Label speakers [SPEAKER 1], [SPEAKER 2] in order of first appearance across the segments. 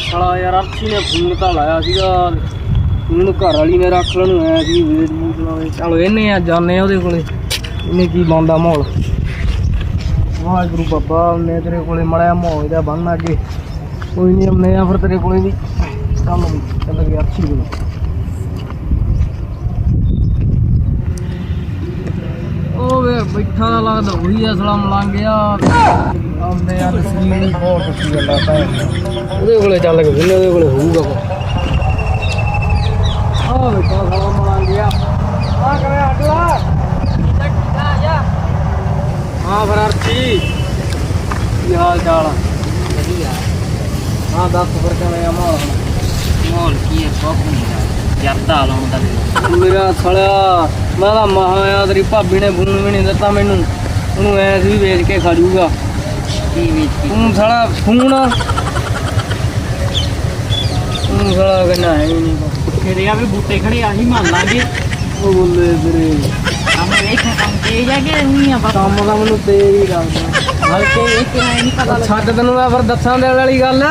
[SPEAKER 1] ਸਾਲਾ ਯਾਰ ਅਰਸ਼ੀ ਨੇ ਫੋਨ ਤਾਂ ਲਾਇਆ ਸੀਗਾ। ਉਹਨੂੰ ਘਰ ਵਾਲੀ ਨੇ ਰੱਖ ਲੈਣ ਨੂੰ ਆਇਆ ਸੀ ਵੇਟ ਮੂਟ ਲਾਵੇ ਚਲੋ ਇਹਨੇ ਆ, ਜਾਣੇ ਉਹਦੇ ਕੋਲੇ। ਇਹਨੇ ਕੀ ਬੰਦਾ ਮਾਹੌਲ? ਵਾਹਿਗੁਰੂ ਬਾਬਾ, ਉਹਨੇ ਤੇਰੇ ਕੋਲੇ ਮੜਿਆ ਮਾਹੌਲ ਇਹਦਾ ਬੰਨ ਅੱਗੇ। ਕੋਈ ਨਹੀਂ ਉਹਨੇ ਆ ਫਿਰ ਤੇਰੇ ਕੋਲੇ ਵੀ। ਕੰਮ ਵੀ, ਚੱਲ ਗਿਆ ਅਰਸ਼ੀ ਕੋਲੇ ਉਹ ਵੇ ਬੈਠਾ ਦਾ ਲੱਗਦਾ ਉਹੀ ਅਸਲਾ ਮਲੰਗਿਆ ਆਉਂਦੇ ਆ ਤਸਵੀਰ ਬਹੁਤ ਅੱਛੀ ਗੱਲਾਂ ਤਾਂ ਉਹਦੇ ਕੋਲੇ ਚੱਲ ਕੇ ਵਿੰਨੇ ਉਹਦੇ ਕੋਲੇ ਹੋਊਗਾ ਕੋ ਆ ਬੈਠਾ ਸਾਲਾ ਮਲੰਗਿਆ ਆ ਕਰੇ ਅਗਲਾ ਹਾਂ ਫਿਰ ਅਰਚੀ ਕੀ ਹਾਲ ਚਾਲ ਆ?
[SPEAKER 2] ਵਧੀਆ।
[SPEAKER 1] ਹਾਂ ਦੱਸ ਫਿਰ ਕਿਵੇਂ ਆ ਮਾਹੌਲ?
[SPEAKER 2] ਮਾਹੌਲ ਕੀ ਹੈ ਨਹੀਂ ਦਾ ਜਰਦਾ ਲਾਉਣ ਦਾ ਵੀ।
[SPEAKER 1] ਮੇਰਾ ਸਾਲਿਆ ਮੈਂ ਤਾਂ ਮਹਾ ਆ ਤੇਰੀ ਭਾਬੀ ਨੇ ਫੋਨ ਵੀ ਨਹੀਂ ਦਿੱਤਾ ਮੈਨੂੰ। ਉਹਨੂੰ ਐ ਸੀ ਵੇਚ ਕੇ ਖਾ ਜੂਗਾ
[SPEAKER 2] ਕੀ ਵੇਚ ਕੇ
[SPEAKER 1] ਤੂੰ ਸਾਲਾ ਫੋਨ ਤੂੰ ਸਾਲਾ ਕਹਿੰਦਾ ਹੈ ਹੀ ਨਹੀਂ।
[SPEAKER 2] ਤੇਰੇ ਆ ਵੀ ਬੂਟੇ ਖੜੇ ਆਹੀ ਮੰਨ ਲਾਂਗੇ।
[SPEAKER 1] ਉਹ ਬੋਲੇ ਵੀਰੇ।
[SPEAKER 2] ਕੰਮ ਵੇਖ ਕੰਮ ਤੇ ਜਾ ਕੇ ਨਹੀਂ ਆ
[SPEAKER 1] ਕੰਮ ਦਾ ਮੈਨੂੰ ਤੇਰੀ ਦੱਸਦਾ
[SPEAKER 2] ਹਲਕੇ ਇਹ ਨਹੀਂ ਪਤਾ
[SPEAKER 1] ਛੱਡ ਤੈਨੂੰ ਮੈਂ ਫਿਰ ਦੱਸਾਂ ਦੇਣ ਵਾਲੀ ਗੱਲ।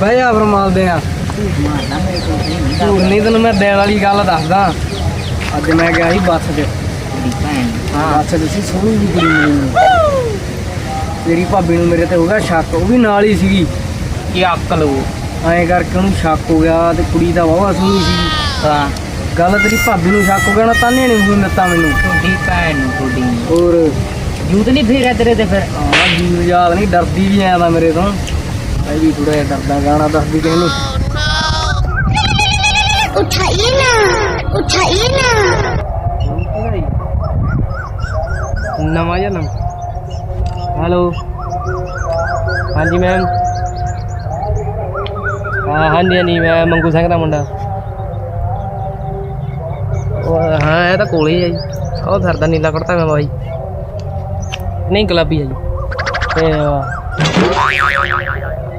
[SPEAKER 1] ਬਹਿ ਜਾ ਫਿਰ ਮਾਲਦੇ ਆ।
[SPEAKER 2] ਮੇਰੇ ਨਹੀਂ ਦਾ
[SPEAKER 1] ਤੈਨੂੰ ਮੈਂ ਦੇਣ ਵਾਲੀ ਗੱਲ ਦੱਸਦਾ। ਅੱਜ ਮੈਂ ਗਿਆ ਸੀ ਬੱਸ 'ਚ। ਹਾਂ। ਬੱਸ 'ਚ ਸੀ ਸੋਹਣੀ ਜੀ ਕੁੜੀ ਮਿਲੀ ਤੇਰੀ ਭਾਬੀ ਨੂੰ ਮੇਰੇ ਤੇ ਹੋ ਗਿਆ ਸ਼ੱਕ ਉਹ ਵੀ ਨਾਲ ਹੀ ਸੀਗੀ।
[SPEAKER 2] ਕੀ ਅਕਲ ਉਹ?
[SPEAKER 1] ਐਂ ਕਰਕੇ ਉਹਨੂੰ ਸ਼ੱਕ ਹੋ ਗਿਆ ਤੇ ਕੁੜੀ ਤਾਂ ਵਾਵਾ ਸੋਹਣੀ ਸੀ।
[SPEAKER 2] ਹਾਂ।
[SPEAKER 1] ਗੱਲ ਤੇਰੀ ਭਾਬੀ ਨੂੰ ਸ਼ੱਕ ਹੋ ਗਿਆ ਨਾ ਤਾਨੇ ਨਹੀਂ ਫੋਨ ਦਿੱਤਾ ਮੈਨੂੰ।
[SPEAKER 2] ਕੁੜੀ ਭੈਣ ਨੂੰ ਕੁੜੀ
[SPEAKER 1] ਹੋਰ?
[SPEAKER 2] ਜੂਤ ਨਹੀਂ ਫੇਰਿਆ ਤੇਰੇ ਤੇ ਫਿਰ?
[SPEAKER 1] ਹਾਂ ਜੀ ਯਾਦ ਨਹੀਂ ਡਰਦੀ ਵੀ ਆਇਆ ਤਾਂ ਮੇਰੇ ਤੋਂ। ਮੈਂ ਵੀ ਥੋੜਾ ਜਿਹਾ ਡਰਦਾ ਗਾਣਾ ਦੱਸਦੀ ਕਹਿੰਨੂੰ ਉਠਾਈ ਨਾ
[SPEAKER 3] ਉਠਾਈ ਨਾ। ਨਵਾਂ ਜਾਂ
[SPEAKER 1] ਨਵਾਂ? ਹੈਲੋ ਹਾਂਜੀ ਮੈਮ ਹਾਂ ਹਾਂਜੀ ਹਾਂਜੀ ਮੈਂ ਮੰਗੂ ਸਿੰਘ ਦਾ ਮੁੰਡਾ। ਉਹ ਹਾਂ ਇਹ ਤਾਂ ਕੋਲੇ ਹੀ ਆ ਜੀ। ਉਹ ਫਿਰਦਾ ਨੀਲਾ ਕੁੜਤਾ ਮੈਂ ਬਾਈ। ਨਹੀਂ ਗੁਲਾਬੀ ਆ ਜੀ। ਤੇ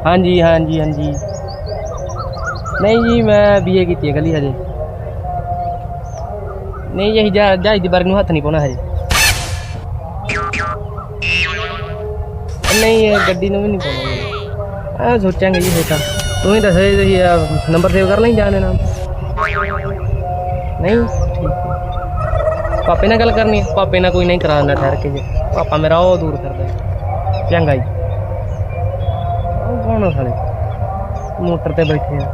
[SPEAKER 1] ਹਾਂਜੀ ਹਾਂਜੀ ਹਾਂਜੀ। ਨਹੀਂ ਜੀ, ਮੈਂ ਬੀਏ ਕੀਤੀ ਹੈ ਕੱਲੀ ਹਜੇ। ਨਹੀਂ ਜੀ ਜਾ ਜਹਾਜ਼ ਦੀ ਬਾਰੇ ਨੂੰ ਹੱਥ ਨਹੀਂ ਪਾਉਣਾ ਹਜੇ। ਨਹੀਂ, ਇਹ ਗੱਡੀ ਨੂੰ ਵੀ ਨਹੀਂ ਪਾਉਣਾ ਆ ਸੋਚਾਂਗੇ ਜੀ ਫੇਰ ਤਾਂ ਤੂੰ ਹੀ ਦੱਸ ਤੁਸੀਂ ਨੰਬਰ ਸੇਵ ਕਰ ਲਈ ਜਾਣ ਨਾਮ ਨਹੀਂ ਪਾਪੇ ਨਾਲ ਗੱਲ ਕਰਨੀ ਪਾਪੇ ਨਾਲ ਕੋਈ ਨਹੀਂ ਕਰਾ ਦਿੰਦਾ ਠਹਿਰ ਕੇ ਜੀ। ਪਾਪਾ ਮੇਰਾ ਉਹ ਦੂਰ ਕਰਦਾ ਚੰਗਾ ਜੀ। ਉਹ ਕੌਣ ਆ ਸਾਲੇ? ਮੋਟਰ ਤੇ ਬੈਠੇ ਆ।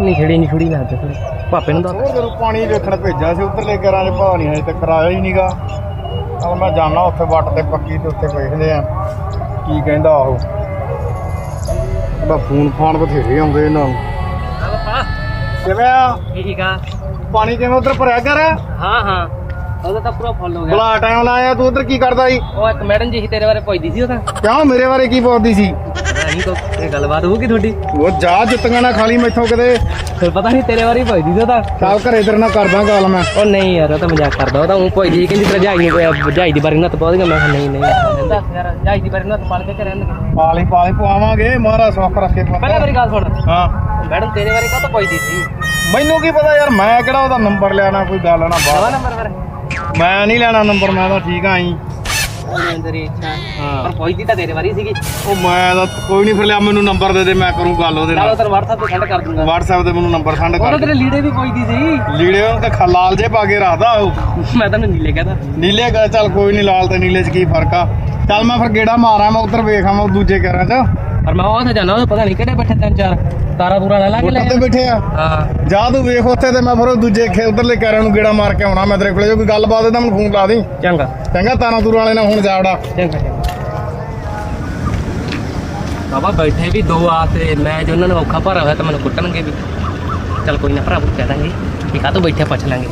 [SPEAKER 1] ਨਹੀਂ ਛੜੀ ਨਹੀਂ ਛੁੜੀ ਲੱਗਦੇ ਥੋੜੀ ਪਾਪੇ ਨੂੰ ਦੱਸ।
[SPEAKER 4] ਉਹ ਜਦੋਂ ਪਾਣੀ ਵੇਖਣ ਭੇਜਿਆ ਸੀ ਉਧਰਲੇ ਘਰਾਂ 'ਚ ਭਾਅ ਨਹੀਂ ਹਜੇ ਤੱਕ ਆਇਆ ਹੀ ਨਹੀਂਗਾ ਚਲ ਮੈਂ ਜਾਣਾ ਉੱਥੇ ਵੱਟ ਤੇ ਪੱਕੀ ਤੇ ਉੱਥੇ ਵੇਖਦੇ ਆ। ਕੀ ਕਹਿੰਦਾ ਉਹ? ਉਹਦਾ ਫੋਨ ਫਾਨ ਬਥੇਰੇ ਆਉਂਦੇ ਇਹਨਾਂ ਨੂੰ।
[SPEAKER 1] ਪਾਪਾ।
[SPEAKER 4] ਕਿਵੇਂ ਆ?
[SPEAKER 1] ਠੀਕ ਆ।
[SPEAKER 4] ਪਾਣੀ ਕਿਵੇਂ ਉਧਰ ਭਰਿਆ ਕਰ
[SPEAKER 1] ਹਾਂ ਹਾਂ। ਉਹਦਾ ਤਾਂ ਪੂਰਾ ਫੁੱਲ ਹੋ ਗਿਆ।
[SPEAKER 4] ਬਲਾ ਟਾਈਮ ਲਾਇਆ ਤੂੰ ਉਧਰ ਕੀ ਕਰਦਾ ਸੀ?
[SPEAKER 1] ਉਹ ਇੱਕ ਮੈਡਮ ਜੀ ਸੀ ਤੇਰੇ ਬਾਰੇ ਪੁੱਛਦੀ ਸੀ ਉਹ ਤਾਂ।
[SPEAKER 4] ਕਿਉਂ ਮੇਰੇ ਬਾਰੇ ਕੀ ਪੁੱਛਦੀ ਸੀ?
[SPEAKER 1] ਨਹੀਂ ਕੋ ਇਹ ਗੱਲਬਾਤ ਹੋਊਗੀ ਤੁਹਾਡੀ।
[SPEAKER 4] ਉਹ ਜਾ ਜੁੱਤੀਆਂ ਨਾ ਖਾਲੀ ਮੈਥੋਂ ਕਿਤੇ।
[SPEAKER 1] ਫਿਰ ਪਤਾ ਨਹੀਂ ਤੇਰੇ ਪੁੱਛਦੀ ਸੀ ਉਹ ਤਾਂ।
[SPEAKER 4] ਚੱਲ ਘਰੇ ਤੇਰੇ ਨਾਲ ਕਰਦਾ ਗੱਲ ਮੈਂ।
[SPEAKER 1] ਉਹ ਨਹੀਂ ਯਾਰ ਉਹ ਤਾਂ ਮਜ਼ਾਕ ਕਰਦਾ ਉਹ ਤਾਂ ਉਹ ਸੀ ਕਹਿੰਦੀ ਜਹਾਜ਼ ਨਹੀਂ ਜਹਾਜ਼ ਦੀ ਬਾਰੇ ਨੱਤ ਗਿਆ ਮੈਂ ਕਿਹਾ ਨਹੀਂ ਨਹੀਂ ਯਾਰ ਜਹਾਜ਼ ਦੀ ਬਾਰੇ ਨੱਤ ਪੜ ਕੇ ਘਰੇ ਆਂਦੇ
[SPEAKER 4] ਪਾਲੀ ਪਾਲੀ ਪਵਾਵਾਂਗੇ ਮਹਾਰਾਜ ਸੁੱਖ ਰੱਖੇ
[SPEAKER 1] ਪਹਿਲਾਂ ਮੇਰੀ ਗੱਲ ਸੁਣ।
[SPEAKER 4] ਹਾਂ।
[SPEAKER 1] ਮੈਡਮ ਤੇਰੇ ਬਾਰੇ ਕਾਹ ਤੋਂ ਪੁੱਛਦੀ ਸੀ?
[SPEAKER 4] ਮੈਨੂੰ ਕੀ ਪਤਾ ਯਾਰ ਮੈਂ ਕਿਹੜਾ ਉਹਦਾ ਨੰਬਰ ਲੈਣਾ ਕੋਈ ਗੱਲ ਨਾ ਬਾਹਰ
[SPEAKER 1] ਨੰਬਰ ਫਿਰ।
[SPEAKER 4] ਮੈਂ ਨਹੀਂ ਲੈਣਾ ਨੰਬਰ ਮੈਂ ਤਾਂ ਠੀਕ ਆਈ
[SPEAKER 1] ਅੰਦਰ ਹੀ। ਇੱਛਾ
[SPEAKER 4] ਹਾਂ
[SPEAKER 1] ਪਰ ਪੁੱਛਦੀ ਤਾਂ ਤੇਰੇ ਬਾਰੇ ਹੀ ਸੀਗੀ।
[SPEAKER 4] ਉਹ ਮੈਂ ਤਾਂ ਕੋਈ ਨਹੀਂ ਫਿਰ ਲਿਆ ਮੈਨੂੰ ਨੰਬਰ ਦੇ ਦੇ ਮੈਂ ਕਰੂੰ ਗੱਲ ਉਹਦੇ
[SPEAKER 1] ਚਲੋ
[SPEAKER 4] ਨਾਲ।
[SPEAKER 1] ਤੈਨੂੰ WhatsApp ਤੇ ਸੈਂਡ ਕਰ ਦੂੰਗਾ।
[SPEAKER 4] WhatsApp ਤੇ ਮੈਨੂੰ ਨੰਬਰ ਸੈਂਡ
[SPEAKER 1] ਉਹ
[SPEAKER 4] ਕਰ
[SPEAKER 1] ਤਾਂ ਤੇਰੇ ਲੀੜੇ ਵੀ ਪੁੱਛਦੀ ਸੀ?
[SPEAKER 4] ਲੀੜੇ ਉਹਨੂੰ ਤੇ ਖ- ਲਾਲ ਜੇ ਪਾ ਕੇ ਰੱਖਦਾ ਉਹ।
[SPEAKER 1] ਮੈਂ ਨੀਲੇ ਕਹਦਾ
[SPEAKER 4] ਨੀਲੇ ਕਾ ਚੱਲ ਕੋਈ ਨਹੀਂ ਲਾਲ ਤੇ ਨੀਲੇ 'ਚ ਕੀ ਫ਼ਰਕ ਆ। ਚੱਲ ਮੈਂ ਫਿਰ ਗੇੜਾ ਮਾਰਾਂ ਮੈਂ ਉਧਰ ਵੇਖ ਆਵਾਂ ਦੂਜੇ ਘਰਾਂ 'ਚ।
[SPEAKER 1] ਪਰ ਮੈਂ ਉੱਥੇ ਜਾਣਾ ਉਹ ਪਤਾ ਨਹੀਂ ਕਿਹੜੇ ਬੈਠੇ ਤਿੰਨ ਚਾਰ ਤਾਰਾ ਪੂਰਾ ਲੈ ਲਾ ਕੇ ਲੈ
[SPEAKER 4] ਉੱਥੇ ਬੈਠੇ ਆ।
[SPEAKER 1] ਹਾਂ।
[SPEAKER 4] ਜਾ ਤੂੰ ਵੇਖ ਉੱਥੇ ਤੇ ਮੈਂ ਫਿਰ ਉਹ ਦੂਜੇ ਖੇ ਉਧਰਲੇ ਘਰਾਂ ਨੂੰ ਗੇੜਾ ਮਾਰ ਕੇ ਆਉਣਾ ਮੈਂ ਤੇਰੇ ਕੋਲੇ ਜੋ ਕੋਈ ਗੱਲਬਾਤ ਹੈ ਤਾਂ ਮੈਨੂੰ ਫੋਨ ਲਾ ਦੀ।
[SPEAKER 1] ਚੰਗਾ।
[SPEAKER 4] ਚੰਗਾ ਤਾਰਾਂ ਤੂਰਾਂ ਵਾਲੇ ਨਾਲ ਹੁਣ ਜਾਵੜਾ
[SPEAKER 1] ਚੰਗਾ ਚੰਗਾ। ਬਾਬਾ ਬੈਠੇ ਵੀ ਦੋ ਆ ਤੇ ਮੈਂ ਜੇ ਉਹਨਾਂ ਨੂੰ ਔਖਾ ਭਰਾ ਹੋਇਆ ਤਾਂ ਮੈਨੂੰ ਕੁੱਟਣਗੇ ਵੀ। ਚੱਲ ਕੋਈ ਨਾ ਭਰਾ ਕਹਿ ਦਾਂਗੇ। ਕਿ ਕਾਹ ਤੋਂ ਬੈਠੇ ਪੁੱਛ ਲਾਂਗੇ।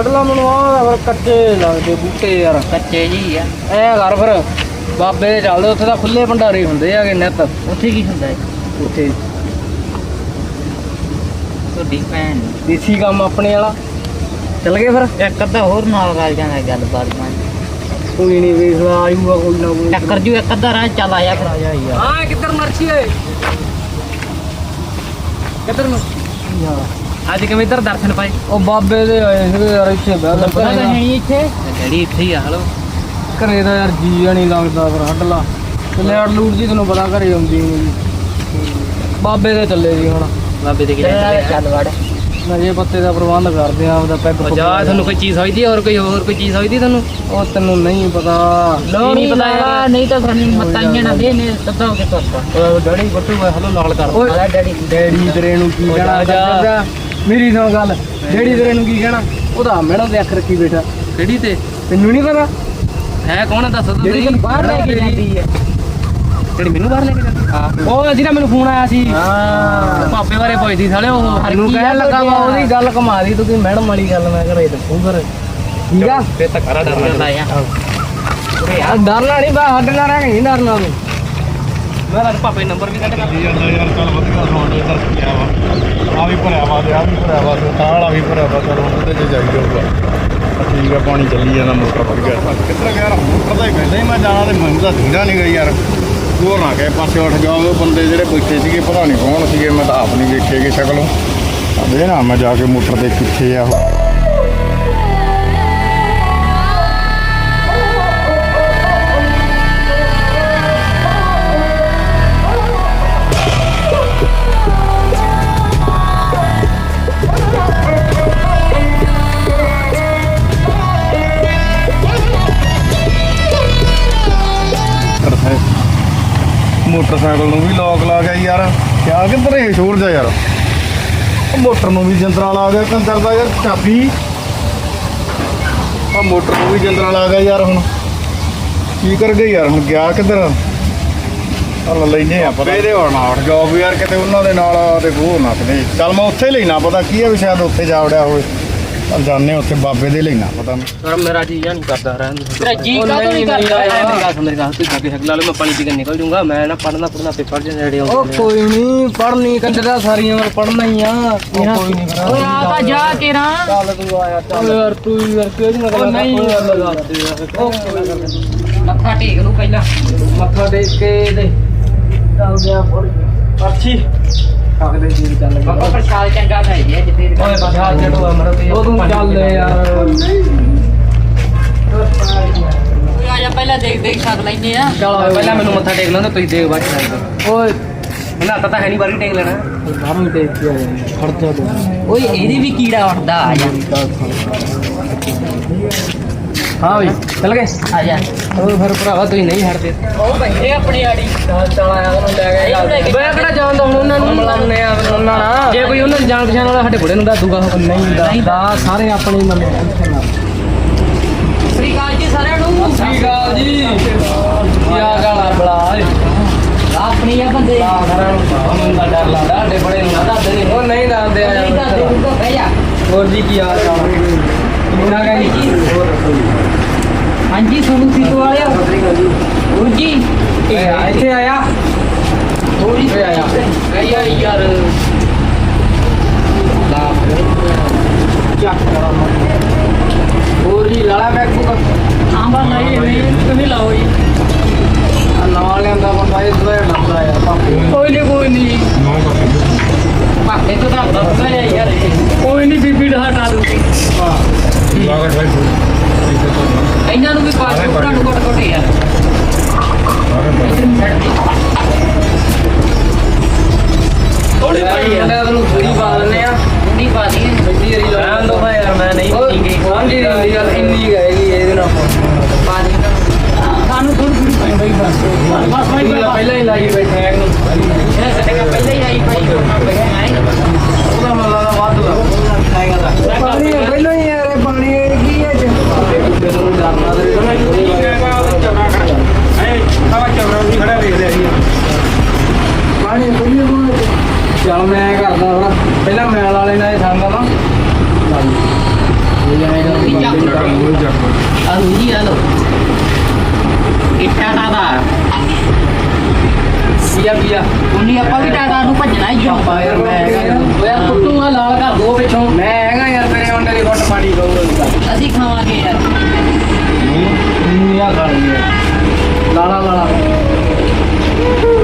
[SPEAKER 1] ਹਟਲਾ ਮੈਨੂੰ ਆ ਕੱਚੇ ਲੱਗਦੇ ਬੂਟੇ ਯਾਰ।
[SPEAKER 2] ਕੱਚੇ ਜੀ ਆ।
[SPEAKER 1] ਐ ਕਰ ਫਿਰ। ਬਾਬੇ ਦੇ ਚੱਲਦੇ ਉੱਥੇ ਤਾਂ ਖੁੱਲੇ ਭੰਡਾਰੇ ਹੁੰਦੇ ਆਗੇ ਨਿੱਤ।
[SPEAKER 2] ਉੱਥੇ ਕੀ ਹੁੰਦਾ ਹੈ?
[SPEAKER 1] ਉੱਥੇ।
[SPEAKER 2] ਤੁਹਾਡੀ ਭੈਣ।
[SPEAKER 1] ਦੇਸੀ ਕੰਮ ਆਪਣੇ ਵਾਲਾ। ਚੱਲ ਗਏ ਫਿਰ।
[SPEAKER 2] ਇੱਕ ਅੱਧਾ ਹੋਰ ਨਾਲ ਗੱਲ ਜਾਂਦਾ ਗੱਲਬਾਤ ਮਾਂ।
[SPEAKER 1] ਕੋਈ ਨਹੀਂ ਵੇਖਦਾ ਆਜੂਗਾ ਕੋਈ ਨਾ ਕੋਈ।
[SPEAKER 2] ਟੱਕਰ ਜੂ ਇੱਕ ਅੱਧਾ ਰਾਹ ਚੱਲ ਆਇਆ ਫਿਰ ਆਇਆ ਯਾਰ
[SPEAKER 1] ਹਾਂ ਕਿੱਧਰ ਮਰਛੀ ਓਏ ਕਿੱਧਰ ਨੂੰ? ਅੱਜ ਕਿਵੇਂ ਇੱਧਰ ਦਰਸ਼ਨ ਪਾਏ? ਉਹ ਬਾਬੇ ਦੇ ਆਏ ਸੀਗੇ ਯਾਰ ਇੱਥੇ ਬਹਿ
[SPEAKER 2] ਨਹੀਂ ਇੱਥੇ।
[SPEAKER 1] ਡੈਡੀ ਇੱਥੇ ਹੀ ਆ ਹਲੋ। ਘਰੇ ਦਾ ਯਾਰ ਜੀ ਨਹੀਂ ਲੱਗਦਾ ਫਿਰ ਹੱਡ ਲਾ। ਲੈਟ ਲੂਟ ਜੀ ਤੁਹਾਨੂੰ ਪਤਾ ਘਰੇ ਆਉਂਦੀ ਨਹੀਂ ਜੀ ਬਾਬੇ ਦੇ ਚੱਲੇ ਜੀ ਹੁਣ।
[SPEAKER 2] ਬਾਬੇ ਦੇ ਕਿਹੜੇ ਚੱਲ ਵੜ।
[SPEAKER 1] ਨਜੇ ਪੱਤੇ ਦਾ ਪ੍ਰਬੰਧ ਕਰਦੇ ਆ ਉਹਦਾ ਪੈਗ
[SPEAKER 2] ਜਾ ਤੁਹਾਨੂੰ ਕੋਈ ਚੀਜ਼ ਹੋਈਦੀ ਹੋਰ ਕੋਈ ਹੋਰ ਕੋਈ ਚੀਜ਼ ਹੋਈਦੀ ਤੁਹਾਨੂੰ?
[SPEAKER 1] ਉਹ ਤੈਨੂੰ ਨਹੀਂ ਪਤਾ।
[SPEAKER 2] ਨਹੀਂ ਪਤਾ ਯਾਰ ਨਹੀਂ ਤਾਂ ਸਾਨੂੰ ਮਤਾਈਆਂ ਨਾ ਦੇ ਨੇ ਸੱਦਾ ਕੇ ਤੋਸਤਾ ਡੈਡੀ ਬੱਟੂ ਮੈਂ ਹਲੋ ਨਾਲ ਕਰ ਡੈਡੀ।
[SPEAKER 1] ਡੈਡੀ ਤੇਰੇ ਨੂੰ ਕੀ ਕਹਿਣਾ? ਮੇਰੀ ਸੁਣ ਗੱਲ। ਡੈਡੀ ਤੇਰੇ ਨੂੰ ਕੀ ਕਹਿਣਾ? ਉਹਦਾ ਮੈਡਮ ਦੇ ਅੱਖ ਰੱਖੀ ਬੈਠਾ।
[SPEAKER 2] ਕਿਹੜੀ ਤੇ?
[SPEAKER 1] ਤੈਨੂੰ ਨਹੀਂ ਪਤਾ?
[SPEAKER 2] ਹੈ ਕੌਣ ਹੈ ਦੱਸ ਤੂੰ
[SPEAKER 1] ਜਿਹੜੀ ਤੈਨੂੰ ਬਾਹਰ ਲੈ ਕੇ ਜਾਂਦੀ ਹੈ।
[SPEAKER 2] ਜਿਹੜੀ ਮੈਨੂੰ ਬਾਹਰ ਲੈ ਕੇ ਜਾਂਦੀ ਹਾਂ?
[SPEAKER 1] ਉਹ ਜਿਹਦਾ ਮੈਨੂੰ ਫੋਨ ਆਇਆ ਸੀ।
[SPEAKER 2] ਹਾਂ। ਪਾਪੇ ਬਾਰੇ ਪੁੱਛਦੀ ਸਾਲੇ ਉਹ
[SPEAKER 1] ਮੈਨੂੰ ਕਹਿਣ ਲੱਗਾ ਵਾ ਉਹਦੀ ਗੱਲ ਕਮਾ ਦੀ ਤੂੰ ਕਿ ਮੈਡਮ ਵਾਲੀ ਗੱਲ ਮੈਂ ਘਰੇ ਦੱਸੂ ਫਿਰ ਠੀਕ ਆ?
[SPEAKER 2] ਫੇ ਤਾਂ ਕਰਾ ਡਰਨਾ ਯਾਰ
[SPEAKER 1] ਯਾਰ ਡਰਨਾ ਨਹੀਂ ਬਾ ਸਾਡੇ ਨਾਲ ਰਹਿ ਨਹੀਂ ਡਰਨਾ ਤੂੰ।
[SPEAKER 2] ਮੈਂ ਤਾਂ ਪਾਪੇ ਨੰਬਰ ਵੀ ਕੱਢ
[SPEAKER 4] ਜੀ ਜਾਂਦਾ ਯਾਰ ਚੱਲ ਵਧੀਆ ਸੌਂਡੇ ਦਾ ਗਿਆ ਵਾ। ਆ ਵੀ ਭਰਿਆ ਵਾ ਤੇ ਆ ਵੀ ਭਰਿਆ ਵਾ ਤੇ ਤਾਲ ਆ ਵੀ ਭਰਿਆ ਵਾ ਚੱਲ ਹੁਣ ਉਹਦੇ 'ਚ ਜਾਈ ਜਾਊਗਾ। ਆ ਠੀਕ ਆ, ਪਾਣੀ ਚੱਲੀ ਜਾਂਦਾ, ਮੋਟਰ ਵੜ ਗਿਆ। ਕਿੱਧਰ ਗਿਆ ਯਾਰ? ਮੋਟਰ ਦਾ ਹੀ ਹੀ ਮੈਂ ਜਾਣਾ ਤੇ ਮੈਨੂੰ ਤਾਂ ਦਿੰਦਾ ਨਹੀਂ ਗਈ ਯਾਰ। ਹੋਰ ਨਾ ਕਹੇ ਪਾਸੇ ਉੱਠ ਜਾਓ ਉਹ ਬੰਦੇ ਜਿਹੜੇ ਬੈਠੇ ਸੀਗੇ, ਪਤਾ ਨਹੀਂ ਕੌਣ ਸੀਗੇ, ਮੈਂ ਤਾਂ ਆਪ ਨਹੀਂ ਵੇਖੇਗੇ ਸ਼ਕਲੋਂ ਦੇ ਨਾ, ਮੈਂ ਜਾ ਕੇ ਮੋਟਰ ਦੇ ਕਿੱਥੇ ਆ ਉਹ। ਮੋਟਰਸਾਈਕਲ ਨੂੰ ਵੀ ਲੋਕ ਲਾ ਗਿਆ ਯਾਰ। ਕਿਆ ਕਿੱਧਰ ਇਹ ਸ਼ੋਰ ਜਾ ਯਾਰ? ਉਹ ਮੋਟਰ ਨੂੰ ਵੀ ਜੰਦਰਾ ਲਾ ਗਿਆ ਕੰਦਰ ਦਾ ਯਾਰ ਚਾਬੀ। ਆ ਮੋਟਰ ਨੂੰ ਵੀ ਜੰਦਰਾ ਲਾ ਗਿਆ ਯਾਰ ਹੁਣ। ਕੀ ਕਰ ਗਏ ਯਾਰ ਹੁਣ ਗਿਆ ਕਿੱਧਰ? ਆ ਲੈ ਲੈਨੇ ਆ ਪਤਾ। ਇਹਦੇ ਹੁਣ ਆਉਣ। ਜੋਬ ਯਾਰ ਕਿਤੇ ਉਹਨਾਂ ਦੇ ਨਾਲ ਤੇ ਉਹ ਨਾ ਚੱਲ ਮੈਂ ਉੱਥੇ ਲੈਣਾ ਪਤਾ ਕੀ ਆ ਵੀ ਸ਼ਾਇਦ ਉੱਥੇ ਜਾ ਵੜਿਆ ਹੋਵੇ। ਜਾਣੇ ਉੱਥੇ ਬਾਬੇ ਦੇ ਲੈਣਾ ਪਤਾ ਮੈਂ
[SPEAKER 2] ਸਰ ਮੇਰਾ ਜੀ ਨਹੀਂ ਕਰਦਾ ਰਹਿਣ ਤੇਰਾ ਜੀ
[SPEAKER 1] ਉਹ
[SPEAKER 2] ਕਾ
[SPEAKER 1] ਨਹੀਂ,
[SPEAKER 2] ਨਹੀਂ ਕਰਦਾ?
[SPEAKER 1] ਨਹੀਂ,
[SPEAKER 2] ਐ ਮੇਰੀ ਗੱਲ ਸੁਣ ਮੇਰੀ ਗੱਲ ਤੂੰ ਜਾ ਕੇ ਹੱਗਲਾ ਲੈ ਮੈਂ ਪਾਣੀ ਪੀ ਕੇ ਨਿਕਲ ਜਾਊਂਗਾ। ਮੈਂ ਨਾ ਪੜਨਾ ਪੜਨਾ ਪੇਪਰ ਚ ਜਿਹੜੇ
[SPEAKER 1] ਉਹ ਕੋਈ ਨਹੀਂ ਪੜਨੀ ਕੰਜਰਾ ਸਾਰੀ ਉਮਰ ਪੜਨਾ ਹੀ ਆ। ਕੋਈ ਨਹੀਂ ਫਿਰ
[SPEAKER 2] ਓਏ ਆ ਤਾਂ ਜਾ ਕੇ ਰਾਂ
[SPEAKER 1] ਚੱਲ ਤੂੰ ਆਇਆ ਚੱਲ। ਯਾਰ ਤੂੰ ਯਾਰ ਕਿਹੜੀ
[SPEAKER 2] ਉਹ ਨਹੀਂ। ਮੱਥਾ ਟੇਕ ਲੂ ਪਹਿਲਾਂ।
[SPEAKER 1] ਮੱਥਾ ਟੇਕ ਕੇ ਦੇ। ਚੱਲ ਗਿਆ ਪਰਚੀ। ਸਕਦੇ ਜੀ ਚੱਲ ਗਿਆ
[SPEAKER 2] ਬਾਬਾ ਪ੍ਰਸ਼ਾਦ ਚੰਗਾ ਖਾਈ ਜੇ ਜਿੱਤੇ
[SPEAKER 1] ਓਏ ਬਖਾ ਚੜੋ ਅਮਰ ਤੇ ਉਹ ਤੂੰ ਚੱਲ ਯਾਰ।
[SPEAKER 2] ਆ ਜਾ ਪਹਿਲਾਂ ਦੇਖ ਦੇਖ ਛੱਡ ਲੈਨੇ ਆ।
[SPEAKER 1] ਚਲੋ
[SPEAKER 2] ਪਹਿਲਾਂ ਮੈਨੂੰ ਮੱਥਾ ਟੇਕ ਲੈਣਾ ਤੁਸੀਂ ਦੇਖ ਬਾਅਦ ਚ
[SPEAKER 1] ਓਏ।
[SPEAKER 2] ਨਾ ਤਾਂ ਹੈ ਨਹੀਂ ਬਾਰੀ ਟੇਕ ਲੈਣਾ।
[SPEAKER 1] ਬਾਹਰੋਂ ਹੀ ਟੇਕ ਕੇ ਆਇਆ ਖਰਚਾ ਦੋ
[SPEAKER 2] ਓਏ ਇਹਦੀ ਵੀ ਕੀੜਾ ਉੱਠਦਾ ਆ ਜਾ।
[SPEAKER 1] ਹਾਂ ਬਈ ਚੱਲ ਗਏ?
[SPEAKER 2] ਆ ਜਾ
[SPEAKER 1] ਉਹ ਫਿਰ ਭਰਾਵਾ ਤੁਸੀਂ ਨਹੀਂ ਹਟਦੇ।
[SPEAKER 2] ਉਹ ਬੈਠੇ ਆਪਣੀ ਆੜੀ।
[SPEAKER 1] ਚੱਲ ਉਹਨੂੰ ਲੈ ਬਈ ਕਿਹੜਾ ਜਾਣਦਾ ਹੁਣ ਉਹਨਾਂ ਨੂੰ ਮਿਲਾਉਂਦੇ ਆ ਉਹਨਾਂ ਨਾਲ ਜੇ ਕੋਈ ਉਹਨਾਂ ਦੀ ਜਾਣ ਪਛਾਣ ਵਾਲਾ ਸਾਡੇ ਬੁੜੇ ਨੂੰ ਦੱਸ ਦੂਗਾ ਨਹੀਂ ਦੱਸਦਾ ਸਾਰੇ ਆਪਣੇ ਮੰਨੇ
[SPEAKER 2] ਸ੍ਰੀ ਅਕਾਲ ਜੀ ਸਾਰਿਆਂ ਨੂੰ।
[SPEAKER 1] ਸ੍ਰੀ ਅਕਾਲ ਜੀ। ਕੀ ਆ ਗਾਲਾ ਬਲਾ
[SPEAKER 2] ਆਪਣੀ ਆ ਬੰਦੇ।
[SPEAKER 1] ਸਾਰਿਆਂ ਨੂੰ ਦਾ ਡਰ ਲੱਗਦਾ ਸਾਡੇ ਬੜੇ ਨੂੰ ਨਾ ਦੱਸਦੇ ਨਹੀਂ ਉਹ ਨਹੀਂ ਦੱਸਦੇ ਆ। ਹੋਰ ਜੀ ਕੀ ਹਾਲ ਚਾਲ? ਕਿੰਨਾ ਗਈ ਜੀ।
[SPEAKER 2] ਹਾਂਜੀ ਸੋਨੂੰ ਸੀਤੋ ਵਾਲਿਆ। ਗੁਰੂ ਜੀ?
[SPEAKER 1] ਇੱਥੇ ਆਇਆ।
[SPEAKER 2] ਥੋੜੀ
[SPEAKER 1] ਇਹ ਆਇਆ।
[SPEAKER 2] ਗਈ ਆ ਯਾਰ।
[SPEAKER 1] ਲਾ ਚੱਕ ਕਰਾਂ ਹੋਰ ਜੀ ਲਾਲਾ ਬੈਗ ਬੁੱਕ
[SPEAKER 2] ਹਾਂ ਬਾ ਨਹੀਂ ਨਹੀਂ ਤੁਸੀਂ ਲਾਓ ਜੀ।
[SPEAKER 1] ਆ ਨਵਾਂ ਲਿਆਂਦਾ ਬੰਦਾ ਜਿਹਾ ਡਰਦਾ ਯਾਰ ਭਾਪੇ
[SPEAKER 2] ਕੋਈ ਨਹੀਂ ਕੋਈ ਨਹੀਂ ਪਾਪੇ ਤੋਂ ਤਾਂ ਦੱਸਦਾ ਹੈ ਯਾਰ ਕੋਈ ਨਹੀਂ ਬੀਬੀ ਦਾ ਹਟਾ ਦੂੰਗੀ ਇਹਨਾਂ ਨੂੰ ਵੀ ਪਾ ਦੇ ਉਹਨਾਂ ਨੂੰ ਕੋਟ ਕੋਟ ਯਾਰ। ਥੋੜੀ ਪਾਈ
[SPEAKER 1] ਮੁੰਡੇ
[SPEAKER 2] ਆ
[SPEAKER 1] ਨੂੰ ਥੋੜੀ ਪਾ ਦਿੰਨੇ ਆ।
[SPEAKER 2] ਥੋੜੀ ਪਾ ਦੀ
[SPEAKER 1] ਵੱਡੀ ਏਰੀ ਲਾ
[SPEAKER 2] ਦਿਓ ਭਾਈ ਯਾਰ, ਮੈਂ ਨਹੀਂ ਪੀਂਗੀ।
[SPEAKER 1] ਹਾਂਜੀ ਦੀ ਗੱਲ। ਇੰਨੀ ਗਏਗੀ ਇਹਦੇ ਨਾਲ।
[SPEAKER 2] ਪਾ ਦੇ। ਸਾਨੂੰ ਥੋੜੀ ਥੋੜੀ ਪਾਈ ਬਈ ਬਸ। ਬਸ ਭਾਈ
[SPEAKER 1] ਪਹਿਲਾਂ ਹੀ ਲਾਈ ਬੈਠੇ ਆ ਇਹਨੂੰ
[SPEAKER 2] ਇਹ ਸੱਟੇਗਾ ਪਹਿਲਾਂ ਹੀ ਆਈ ਭਾਈ।
[SPEAKER 1] ਉਹਦਾ ਮੱਲਾ ਦਾ ਵਾਧੂ ਆ। ਪਾਣੀ ਪਹਿਲਾਂ ਚੱਲ ਮੈਂ ਕਰਦਾ ਹੁਣ ਪਹਿਲਾਂ ਮੈਲ ਵਾਲੇ ਨਾਲ ਸੰਗ ਨਾ ਇਹ ਜਾਏਗਾ
[SPEAKER 2] ਹਲੋ ਜੀ ਹਲੋ ਇੱਟਾ ਟਾਦਾ
[SPEAKER 1] ਪੀਆ ਪੀਆ।
[SPEAKER 2] ਉਨੀ ਆਪਾਂ ਵੀ ਟਾਦਾ ਨੂੰ ਭੱਜਣਾ ਹੀ
[SPEAKER 1] ਪਾਪਾ ਯਾਰ ਮੈਂ ਯਾਰ ਕੁੱਟੂਗਾ ਲਾਲ ਕਰ ਦੋ ਪਿੱਛੋਂ। ਮੈਂ ਹੈਗਾ ਯਾਰ ਤੇਰੇ ਮੁੰਡੇ ਦੀ ਗੁੱਟ ਪਾਣੀ ਕਹੂਗਾ
[SPEAKER 2] ਅਸੀਂ ਖਾਵਾਂਗੇ ਯਾਰ।
[SPEAKER 1] ਦੁਨੀਆ ਖਾਣੀ ਹੈ ਲਾਲਾ ਲਾਲਾ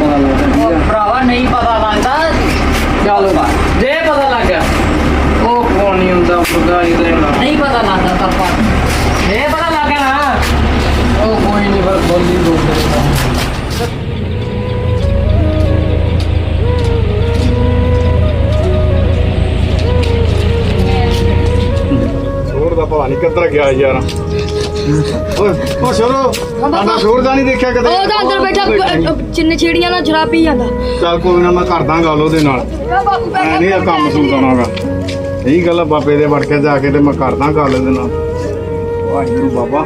[SPEAKER 1] पता लगदा भरावा नहीं पता लगदा चलो जे पता लग गया ਉਹ ਫੋਨ ਨਹੀਂ ਹੁੰਦਾ ਉਹਦਾ ਇਹਦੇ ਨਾਲ
[SPEAKER 2] ਨਹੀਂ ਪਤਾ ਲੱਗਦਾ ਤੱਪਾ ਇਹ ਪਤਾ ਲੱਗ ਗਿਆ ਨਾ
[SPEAKER 1] ਉਹ ਕੋਈ ਨਹੀਂ ਬਸ ਬੋਲੀ
[SPEAKER 4] ਦੋ ਦਾ ਪਤਾ ਨਹੀਂ ਕਿੱਧਰ ਗਿਆ ਯਾਰ ਓਏ ਓ ਸ਼ੋਰੋ ਸਾਡਾ ਸ਼ੋਰ ਦਾ ਨਹੀਂ ਦੇਖਿਆ ਕਦੇ।
[SPEAKER 3] ਉਹ ਤਾਂ ਅੰਦਰ ਬੈਠਾ ਅ, ਚਿੰਨ ਛੇੜੀਆਂ ਨਾਲ ਸ਼ਰਾਬ ਪੀ ਜਾਂਦਾ।
[SPEAKER 4] ਚੱਲ ਕੋਈ ਨਾ ਮੈਂ ਕਰਦਾ ਗੱਲ ਉਹਦੇ ਨਾਲ। ਮੈਂ ਨਹੀਂ ਇਹ ਕੰਮ ਸੁਣਾਉਣਾਗਾ ਇਹੀ ਗੱਲ ਆ ਬਾਬੇ ਦੇ ਵੜ ਕੇ ਜਾ ਕੇ ਤੇ ਮੈਂ ਕਰਦਾ ਗੱਲ ਇਹਦੇ ਨਾਲ। ਵਾਹਿਗੁਰੂ ਬਾਬਾ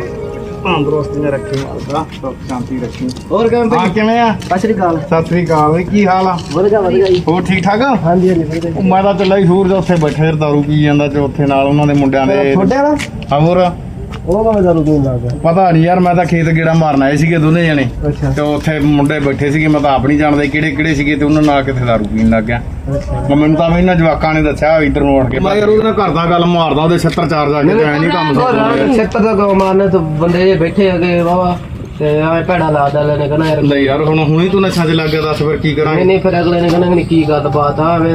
[SPEAKER 4] ਤੰਦਰੁਸਤੀਆਂ ਰੱਖੀ ਮਾਲਕਾ ਸੁੱਖ ਸ਼ਾਂਤੀ ਰੱਖੀ।
[SPEAKER 1] ਹੋਰ ਕਿਵੇਂ
[SPEAKER 4] ਹਾਂ ਕਿਵੇਂ ਆ?
[SPEAKER 1] ਸਤਿ ਸ਼੍ਰੀ ਅਕਾਲ।
[SPEAKER 4] ਸਤਿ ਸ੍ਰੀ ਅਕਾਲ ਵੀ ਕੀ ਹਾਲ ਆ?
[SPEAKER 1] ਵਧੀਆ ਵਧੀਆ ਜੀ।
[SPEAKER 4] ਹੋਰ ਠੀਕ ਠਾਕ ਆ?
[SPEAKER 1] ਹਾਂਜੀ ਹਾਂਜੀ ਵਧੀਆ
[SPEAKER 4] ਉਹ ਮੈਂ ਤਾਂ ਚੱਲਾ ਹੀ ਸੂਰਜ ਉੱਥੇ ਬੈਠੇ ਦਾਰੂ ਪੀ ਜਾਂਦਾ ਤੇ ਉੱਥੇ ਨਾਲ ਉਹਨਾਂ ਦੇ ਮੁੰਡਿਆਂ ਦੇ ਹੋਰ।
[SPEAKER 1] ਉਹ ਕਵੇਂ ਦਾਰੂ ਪੀਣ ਲੱਗ ਗਿਆ
[SPEAKER 4] ਪਤਾ ਨਹੀਂ ਯਾਰ ਮੈਂ ਤਾਂ ਖੇਤ ਗੇੜਾ ਮਾਰਨ ਆਏ ਸੀਗੇ ਦੋਨੇ ਜਣੇ।
[SPEAKER 1] ਅੱਛਾ।
[SPEAKER 4] ਤੇ ਉੱਥੇ ਮੁੰਡੇ ਬੈਠੇ ਸੀਗੇ ਮੈਂ ਤਾਂ ਆਪ ਨਹੀਂ ਜਾਣਦਾ ਕਿਹੜੇ ਕਿਹੜੇ ਸੀਗੇ ਤੇ ਉਹਨਾਂ ਨਾਲ ਕਿੱਥੇ ਦਾਰੂ ਪੀਣ ਲੱਗ ਗਿਆ। ਮੈਂ ਮੈਨੂੰ ਤਾਂ ਵੀ ਇਹਨਾਂ ਜਵਾਕਾਂ ਨੇ ਦੱਸਿਆ ਇਧਰ ਨੂੰ ਉੱਠ ਕੇ ਮੈਂ ਯਾਰ ਉਹਦੇ ਨਾਲ ਘਰ ਦਾ ਗੱਲ ਮਾਰਦਾ ਉਹਦੇ 76 ਚਾਰ ਜਾ ਕੇ ਤੇ ਐ ਨਹੀਂ ਕੰਮ ਸੁਣਦਾ
[SPEAKER 1] ਛੱਤਰ ਦਾ ਗੋ ਮਾਰਨੇ ਤੋਂ ਬੰਦੇ ਜੇ ਬੈਠੇ ਹੈਗੇ ਵਾਵਾ ਤੇ ਐ ਭੈੜਾ ਲਾਦਾ ਲੈਣੇ ਕਹਿੰਦਾ ਯਾਰ
[SPEAKER 4] ਲੈ ਯਾਰ ਹੁਣ ਹੁਣੀ ਤੂੰ ਨਸ਼ਾ 'ਚ ਲੱਗ ਗਿਆ ਦੱਸ ਫਿਰ ਕੀ
[SPEAKER 1] ਨਹੀਂ
[SPEAKER 4] ਕਰਾਂਗੇ?
[SPEAKER 1] ਨਹੀਂ ਫਿਰ ਅਗਲੇ ਨੇ ਕਹਿੰਦਾ ਕਿ ਕੀ ਗੱਲ ਬਾਤ ਆ ਐਵੇਂ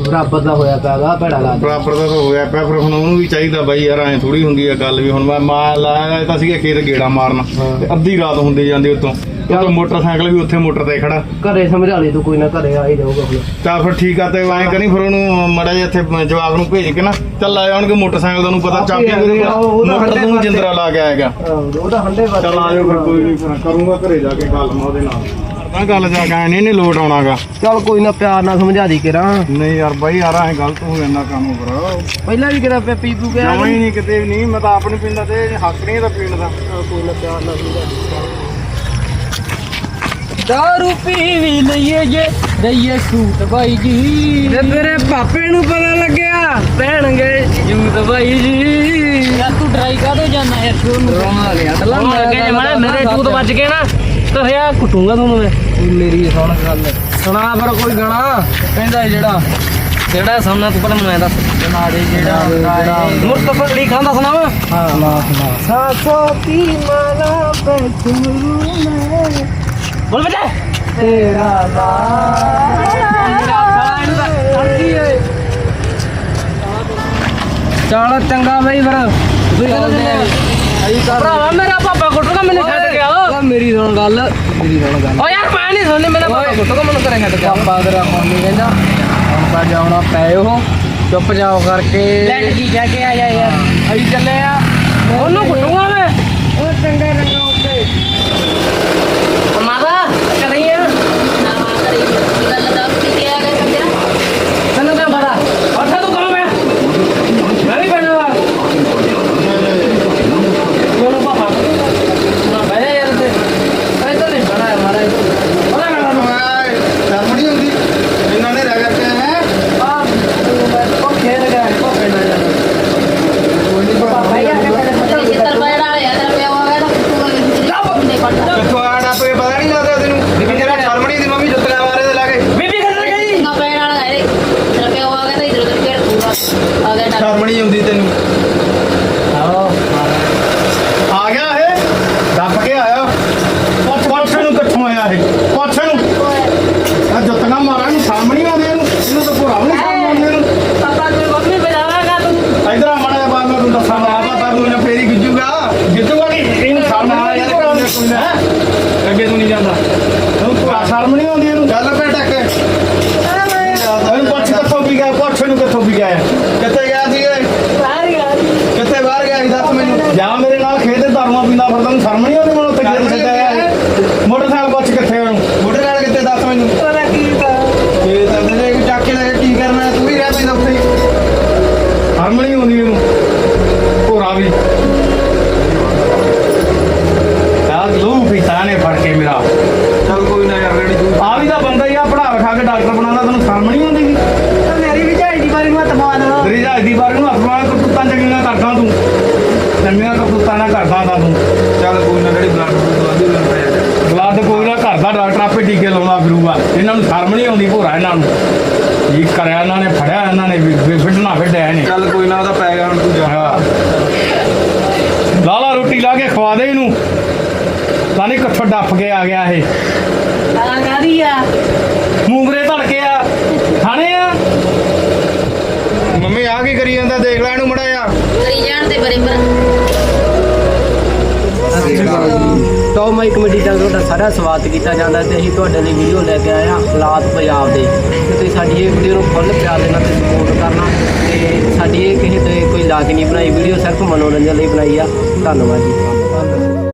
[SPEAKER 1] ਬਰਾਬਰ ਦਾ ਹੋਇਆ ਪਿਆਗਾ ਭੈੜਾ ਲਾਦਾ
[SPEAKER 4] ਬਰਾਬਰ ਦਾ ਤਾਂ ਹੋਇਆ ਪਿਆ ਫਿਰ ਹੁਣ ਉਹਨੂੰ ਵੀ ਚਾਹੀਦਾ ਬਾਈ ਯਾਰ ਐ ਥੋੜੀ ਹੁੰਦੀ ਆ ਗੱਲ ਵੀ ਹੁਣ ਮੈਂ ਮਾਂ ਲਾਇਆ ਤਾਂ ਸੀਗਾ ਖੇਤ ਗੇੜਾ ਮਾਰਨ ਤੇ ਅੱਧੀ ਰਾਤ ਹੁੰਦੀ ਜਾਂਦੀ ਉਤੋਂ। ਉਤੋਂ ਮੋਟਰਸਾਈਕਲ ਵੀ ਉੱਥੇ ਮੋਟਰ ਤੇ ਖੜਾ।
[SPEAKER 1] ਘਰੇ ਸਮਝਾ ਲਈ ਤੂੰ ਕੋਈ ਨਾ ਘਰੇ ਆ ਹੀ ਜਾਊਗਾ ਹੁਣ।
[SPEAKER 4] ਚੱਲ ਫਿਰ ਠੀਕ ਆ ਤੇ ਐਂ ਕਰੀ ਫਿਰ ਉਹਨੂੰ ਮੜਾ ਜਿਹਾ ਇੱਥੇ ਜਵਾਬ ਨੂੰ ਭੇਜ ਕੇ ਨਾ ਚੱਲ ਆ ਜਾਣਗੇ ਮੋਟਰਸਾਈਕਲ ਦਾ ਨੂੰ ਪਤਾ ਚਾਬੀ ਉਹਦਾ ਮੋਟਰ ਤੋਂ
[SPEAKER 1] ਹੰਡੇ
[SPEAKER 4] ਜਿੰਦਰਾ ਲਾ ਕੇ ਆਏਗਾ।
[SPEAKER 1] ਉਹਦਾ ਹੰਡੇ ਵਾਸਤੇ।
[SPEAKER 4] ਚੱਲ ਆ ਜਾਓ ਫਿਰ ਕੋਈ ਨਹੀਂ ਫਿਰ ਕਰੂੰਗਾ ਘਰੇ ਜਾ ਕੇ ਗੱਲ ਮੈਂ ਉਹਦੇ ਨਾਲ। ਤਾਂ ਗੱਲ ਜਾ ਕੇ ਨਹੀਂ ਨਹੀਂ ਲੋਟ ਆਉਣਾਗਾ।
[SPEAKER 1] ਚੱਲ ਕੋਈ ਨਾ ਪਿਆਰ ਨਾਲ ਸਮਝਾ ਦੀ ਕਿਰਾ।
[SPEAKER 4] ਨਹੀਂ ਯਾਰ ਬਾਈ ਯਾਰ ਐ ਗਲਤ ਹੋ ਜਾਂਦਾ ਕੰਮ ਕਰ
[SPEAKER 1] ਪਹਿਲਾਂ ਵੀ ਕਿਰਾ ਪੀ ਪੀ ਗਿਆ
[SPEAKER 4] ਜਮਾਂ ਹੀ ਨਹੀਂ ਕਿਤੇ ਵੀ ਨਹੀਂ ਮੈਂ ਤਾਂ ਆਪ ਨਹੀਂ ਪੀਂਦਾ ਤੇ ਹੱਕ ਨਹੀਂ ਇਹਦਾ ਪੀਣ ਦਾ।
[SPEAKER 1] ਕੋਈ ਨਾ ਪਿਆਰ ਨਾਲ ਸਮਝਾ ਦਾਰੂ ਪੀ ਵੀ ਲਈਏ ਜੇ ਦਈਏ ਸੂਟ ਬਾਈ ਜੀ ਤੇ ਤੇਰੇ ਪਾਪੇ ਨੂੰ ਪਤਾ ਲੱਗਿਆ ਪੈਣਗੇ ਜੂਤ ਬਾਈ ਜੀ
[SPEAKER 2] ਯਾਰ ਤੂੰ ਡਰਾਈ ਕਾਹਦੋਂ ਜਾਂਦਾ ਯਾਰ ਤੂੰ
[SPEAKER 1] ਰੋਣਾ ਲਿਆ ਤਲਾ
[SPEAKER 2] ਮੈਂ ਮੇਰੇ ਟੂਤ ਵੱਜ ਗਏ ਨਾ ਤਾਂ ਯਾ ਕੁੱਟੂਗਾ ਤੁਹਾਨੂੰ ਮੈਂ
[SPEAKER 1] ਮੇਰੀ ਸੁਣ ਗੱਲ ਸੁਣਾ ਫਿਰ ਕੋਈ ਗਾਣਾ ਕਹਿੰਦਾ ਜਿਹੜਾ
[SPEAKER 2] ਜਿਹੜਾ ਸਾਹਮਣਾ ਤੂੰ ਪਹਿਲਾਂ ਮੈਨੂੰ ਐਂ ਦੱਸ
[SPEAKER 1] ਸੁਣਾ ਦੇ ਜਿਹੜਾ
[SPEAKER 2] ਮੁਰਤਫਾ ਅਲੀ ਖਾਨ ਦਾ ਸੁਣਾਵਾ
[SPEAKER 1] ਹਾਂ ਸੁਣਾ ਸੁਣਾ ਸਾਸੋ ਕੀ ਮਾਲਾ ਪੈ ਮੈਂ
[SPEAKER 2] ਬੋਲ ਬੇਟਾ।
[SPEAKER 1] ਤੇਰਾ ਚੱਲ ਚੰਗਾ ਬਈ ਫਿਰ।
[SPEAKER 2] ਭਰਾਵਾ ਮੇਰਾ ਪਾਪਾ ਕੁੱਟੂਗਾ ਮੈਨੂੰ ਛੱਡ ਗਿਆ ਓ।
[SPEAKER 1] ਮੇਰੀ ਸੁਣ ਗੱਲ ਮੇਰੀ ਸੁਣ ਗੱਲ।
[SPEAKER 2] ਓ ਯਾਰ ਮੈਂ ਨਹੀਂ ਸੁਣਨੀ ਮੇਰਾ ਪਾਪਾ ਕੁੱਟੂਗਾ ਮੈਨੂੰ ਘਰੇ ਛੱਡ ਗਿਆ।
[SPEAKER 1] ਪਾਪਾ ਤੇਰਾ ਮੰਮੀ ਕਹਿੰਦਾ ਹੁਣ ਤਾਂ ਜਾਉਣਾ ਪਏ ਉਹ। ਚੁੱਪ ਜਾਓ ਕਰਕੇ।
[SPEAKER 2] ਲੈਟ ਕੀ ਜਾ ਕੇ ਆ ਜਾ ਯਾਰ।
[SPEAKER 1] ਅਸੀਂ ਚੱਲੇ ਆ।
[SPEAKER 2] ਉਹਨੂੰ ਕੁੱਟੂਗਾ ਮੈਂ
[SPEAKER 1] ਉਹ ਚੰਗੇ ਰੰਗਾਂ ਉੱਤੇ
[SPEAKER 2] ਮਾਦਾ ਕਰੀ ਆ ਤੈਨੂੰ ਕਿਆ ਪਤਾ ਉੱਠ ਤੂੰ ਕੰਮ ਮੈਂ ਮੈਂ ਵੀ ਪੈਣਾ ਵਾ ਕੋਲ ਪਾਪਾ ਨਾ ਭਾਈ ਯਾਰ ਤੇ ਅਰੇ ਤਾਂ ਨਹੀਂ ਬਣਾ ਮਾਰਾ ਬਣਾ ਬਣਾ
[SPEAKER 4] ਸ਼ਰਮ ਨਹੀਂ ਹੁੰਦੀ ਇਹਨਾਂ ਨੇ ਰਹਿ ਕਰਕੇ ਹੈ
[SPEAKER 1] ਆ ਉਹ ਖੇਡ ਗਿਆ ਉਹ ਪੈਣਾ ਜਾ
[SPEAKER 2] ਭਾਈ ਯਾਰ
[SPEAKER 4] ਕਿੱਥੋਂ ਆਇਆ ਨਾ ਪਏ ਪਤਾ ਨਹੀਂ ਲੱਗਦਾ ਤੈਨੂੰ ਵੀ ਜਿਹੜਾ ਸ਼ਰਮ ਨਹੀਂ ਦੀ ਮੰਮੀ ਜੁੱਤੀਆਂ ਮਾਰੇ ਦੇ ਲਾਗੇ
[SPEAKER 2] ਬੀਬੀ ਕਿੱਥੇ ਗਈ
[SPEAKER 4] ਸ਼ਰਮ ਨਹੀਂ ਆਉਂਦੀ ਤੈਨੂੰ
[SPEAKER 1] ਆਓ
[SPEAKER 4] ਆ ਗਿਆ ਇਹ ਦੱਬ ਕੇ ਆਇਆ ਪੁੱਛ ਪੁੱਛ ਨੂੰ ਕਿੱਥੋਂ ਆਇਆ ਇਹ ਪੁੱਛ ਨੂੰ ਆ ਜੁੱਤੀਆਂ ਮਾਰਾਂ ਨੂੰ ਸ਼ਰਮ ਨਹੀਂ ਆਉਂਦੀ ਇਹਨੂੰ ਇਹਨੂੰ ਤਾਂ ਭੁਰਾ ਨਹੀਂ ਸ਼ਰਮ ਆਉਂਦੀ ਇਹਨੂੰ
[SPEAKER 2] ਪਾਪਾ ਕੋਈ ਮੰਮੀ ਬਜਾਵਾਗਾ ਤੂੰ
[SPEAKER 4] ਇਧਰ ਆ ਮਾੜਾ ਬਾਅਦ ਮੈਂ ਤੁਹਾਨੂੰ ਦੱਸਾਂ ਮਾਪਾ ਪਰ ਨੂੰ ਫੇਰੀ ਗਿੱਜੂਗਾ ਗਿੱਜੂਗਾ ਕਿ ਇਹਨੂੰ ਸ਼ਰਮ ਆ ਯਾਰ ਕੋਈ ਨਾ ਕੋਈ ਨਾ ਅੱਗੇ ਤੂੰ ਨਹੀਂ ਜਾਂਦਾ ਤੂੰ ਭੁਰਾ ਸ਼ਰਮ ਨਹੀਂ ਆਉਂਦੀ ਇਹਨੂੰ ਗੱਲ ਪੈ ਟੱਕ ਇਹਨੂੰ ਪੁੱਛ ਕਿੱਥੋਂ ਵੀ ਗਿਆ ਪੁੱਛ ਨੂੰ ਕਿੱਥੋਂ ਵੀ ਗਿਆ ਕਿੱਥੇ ਗਿਆ ਸੀ ਇਹ
[SPEAKER 2] ਬਾਹਰ ਗਿਆ
[SPEAKER 4] ਕਿੱਥੇ ਬਾਹਰ ਗਿਆ ਸੀ ਦੱਸ ਮੈਨੂੰ ਜਾਂ ਮੇਰੇ ਨਾਲ ਖੇਤ ਦਾਰੂਆਂ ਪੀਂਦਾ ਫਿਰਦਾ ਨੂੰ ਸ਼ਰਮ ਨਹੀਂ ਆਉਂਦੀ ਮੈਨੂੰ ਉੱਥੇ ਖੇਤ ਛੱਡਿਆ ਇਹ ਮੋਟਰਸਾਈਕਲ ਪੁੱਛ ਕਿੱਥੇ ਉਹਨੂੰ ਮੋਟਰਸਾਈਕਲ ਕਿੱਥੇ ਦੱਸ ਮੈਨੂੰ
[SPEAKER 2] ਉਹਦਾ ਕੀ ਤਾਂ
[SPEAKER 4] ਇਹ ਤਾਂ ਦੇ ਚੱਕ ਕੇ ਲੈ ਕੇ ਕੀ ਕਰਨਾ ਤੂੰ ਵੀ ਰਹਿ ਪੈਂਦਾ ਉੱਥੇ ਹੀ ਸ਼ਰਮ ਨਹੀਂ ਆਉਂਦੀ ਇਹਨੂੰ ਭੋਰਾ ਵੀ ਤਾਂ ਲੂ ਪੀਤਾ ਨੇ ਫੜ ਕੇ ਮੇਰਾ ਚੱਲ ਕੋਈ ਨਾ ਯਾਰ ਰੇੜੀ ਤੂੰ ਆ ਵੀ ਤਾਂ ਬੰਦਾ ਹੀ ਆ ਪੜਾ ਵਿਖਾ ਕੇ ਡਾਕਟਰ ਬਣਾਉਂਦਾ ਤੈਨੂੰ ਸ਼ਰਮ ਨਹੀਂ ਆਉਂਦੀ? ਗੀ?
[SPEAKER 1] ਮੇਰੀ ਵੀ ਝਾਈ ਦੀ ਬਾਰੀ ਨੂੰ ਹੱਥ ਮਾਰ
[SPEAKER 4] ਤੇਰੀ ਜਹਾਜ਼ ਦੀ ਬਾਰੇ ਨੂੰ ਅਸਮਾਨ ਕਰਤੂਤਾਂ ਚੰਗੀਆਂ ਕਰਦਾ ਤੂੰ। ਚੰਗੀਆਂ ਕਰਤੂਤਾਂ ਨਾ ਕਰਦਾ ਦਾ ਤੂੰ। ਚੱਲ ਕੋਈ ਨਾ ਜਿਹੜੀ ਬਲੱਡ ਬਲੱਡ ਬਲੱਡ ਕੋਈ ਨਾ ਘਰ ਦਾ ਡਾਕਟਰ ਆਪੇ ਟੀਕੇ ਲਾਉਂਦਾ ਫਿਰੂਗਾ। ਇਹਨਾਂ ਨੂੰ ਸ਼ਰਮ ਨਹੀਂ ਆਉਂਦੀ ਭੋਰਾ ਇਹਨਾਂ ਨੂੰ। ਕੀ ਕਰਿਆ ਇਹਨਾਂ ਨੇ ਫੜਿਆ ਇਹਨਾਂ ਨੇ ਵੀ- ਵੀ ਫਿੱਟਣਾ ਫਿੱਟਿਆ ਇਹਨੇ।
[SPEAKER 5] ਚੱਲ ਕੋਈ ਨਾ ਉਹਦਾ ਪੈ ਗਿਆ ਹੁਣ ਤੂੰ ਜਾ।
[SPEAKER 4] ਹਾਂ। ਲਾ ਲਾ ਰੋਟੀ ਲਾ ਕੇ ਖਵਾ ਦੇ ਇਹਨੂੰ। ਤਾਂ ਨਹੀਂ ਕਿੱਥੋਂ ਡੱਫ ਕੇ ਆ ਗਿਆ ਇਹ।
[SPEAKER 2] ਆ ਕਾਦੀ ਆ?
[SPEAKER 4] ਮੂੰਗਰੇ ਧੜ ਕੇ ਆ। ਖਾਣੇ ਆ?
[SPEAKER 5] ਮੰਮੀ ਆ ਕੀ ਕਰੀ ਜਾਂਦਾ? ਦੇਖ ਲੈ ਇਹਨੂੰ ਮੜਾ ਜਾ
[SPEAKER 2] ਕਰੀ ਜਾਣ ਤੇ ਬਰੇ
[SPEAKER 6] ਟੌਪ ਮਾਈ ਕਮੇਟੀ ਦਾ ਤੁਹਾਡਾ ਸਾਰਾ ਸਵਾਗਤ ਕੀਤਾ ਜਾਂਦਾ ਤੇ ਅਸੀਂ ਤੁਹਾਡੇ ਲਈ ਵੀਡੀਓ ਲੈ ਕੇ ਆਏ ਹਾਂ ਹਾਲਾਤ ਪੰਜਾਬ ਦੇ। ਤੇ ਤੁਸੀਂ ਸਾਡੀ ਇਹ ਵੀਡੀਓ ਨੂੰ ਫੁੱਲ ਪਿਆਰ ਦੇਣਾ ਤੇ ਸਪੋਰਟ ਕਰਨਾ ਤੇ ਸਾਡੀ ਇਹ ਕਿਸੇ ਤੇ ਕੋਈ ਲਾਗ ਨਹੀਂ ਬਣਾਈ। ਵੀਡੀਓ ਸਿਰਫ ਮਨੋਰੰਜਨ ਲਈ ਬਣਾਈ ਆ। ਧੰਨਵਾਦ ਜੀ।